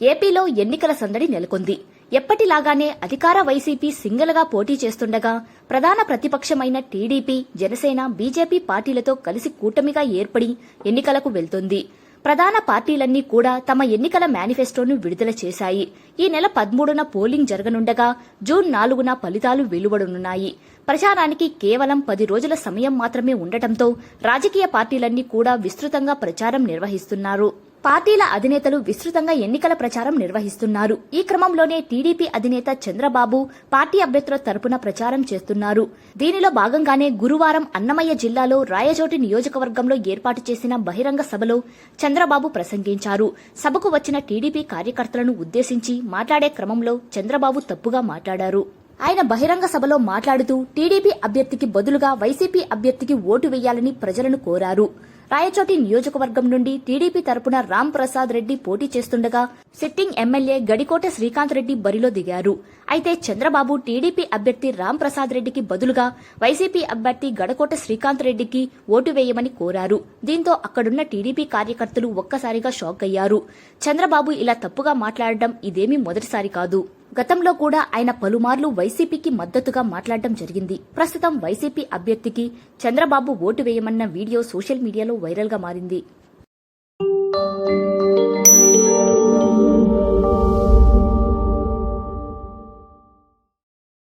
ఏపీలో ఎన్నికల సందడి నెలకొంది. ఎప్పటిలాగానే అధికార వైసీపీ సింగల్గా పోటీ చేస్తుండగా ప్రధాన ప్రతిపక్షమైన టీడీపీ జనసేన బీజేపీ పార్టీలతో కలిసి కూటమిగా ఏర్పడి ఎన్నికలకు వెళ్తోంది. ప్రధాన పార్టీలన్నీ కూడా తమ ఎన్నికల మేనిఫెస్టోను విడుదల చేశాయి. ఈ నెల పదమూడున పోలింగ్ జరగనుండగా జూన్ నాలుగున ఫలితాలు వెలువడనున్నాయి. ప్రచారానికి కేవలం పది రోజుల సమయం మాత్రమే ఉండటంతో రాజకీయ పార్టీలన్నీ కూడా విస్తృతంగా ప్రచారం నిర్వహిస్తున్నారు. పార్టీల అధినేతలు విస్తృతంగా ఎన్నికల ప్రచారం నిర్వహిస్తున్నారు. ఈ క్రమంలోనే టీడీపీ అధినేత చంద్రబాబు పార్టీ అభ్యర్థుల తరపున ప్రచారం చేస్తున్నారు. దీనిలో భాగంగానే గురువారం అన్నమయ్య జిల్లాలో రాయచోటి నియోజకవర్గంలో ఏర్పాటు చేసిన బహిరంగ సభలో చంద్రబాబు ప్రసంగించారు. సభకు వచ్చిన టీడీపీ కార్యకర్తలను ఉద్దేశించి మాట్లాడే క్రమంలో చంద్రబాబు తప్పుగా మాట్లాడారు. ఆయన బహిరంగ సభలో మాట్లాడుతూ టీడీపీ అభ్యర్థికి బదులుగా వైసీపీ అభ్యర్థికి ఓటు వేయాలని ప్రజలను కోరారు. రాయచోటి నియోజకవర్గం నుండి టీడీపీ తరపున రామ్ ప్రసాద్ రెడ్డి పోటీ చేస్తుండగా సిట్టింగ్ ఎమ్మెల్యే గడికోట శ్రీకాంత్ రెడ్డి బరిలో దిగారు. అయితే చంద్రబాబు టీడీపీ అభ్యర్థి రామ్ ప్రసాద్ రెడ్డికి బదులుగా వైసీపీ అభ్యర్థి గడకోట శ్రీకాంత్ రెడ్డికి ఓటు వేయమని కోరారు. దీంతో అక్కడున్న టీడీపీ కార్యకర్తలు ఒక్కసారిగా షాక్ అయ్యారు. చంద్రబాబు ఇలా తప్పుగా మాట్లాడడం ఇదేమీ మొదటిసారి కాదు. గతంలో కూడా ఆయన పలుమార్లు వైసీపీకి మద్దతుగా మాట్లాడడం జరిగింది. ప్రస్తుతం వైసీపీ అభ్యర్థికి చంద్రబాబు ఓటు వేయమన్న వీడియో సోషల్ మీడియాలో వైరల్గా మారింది.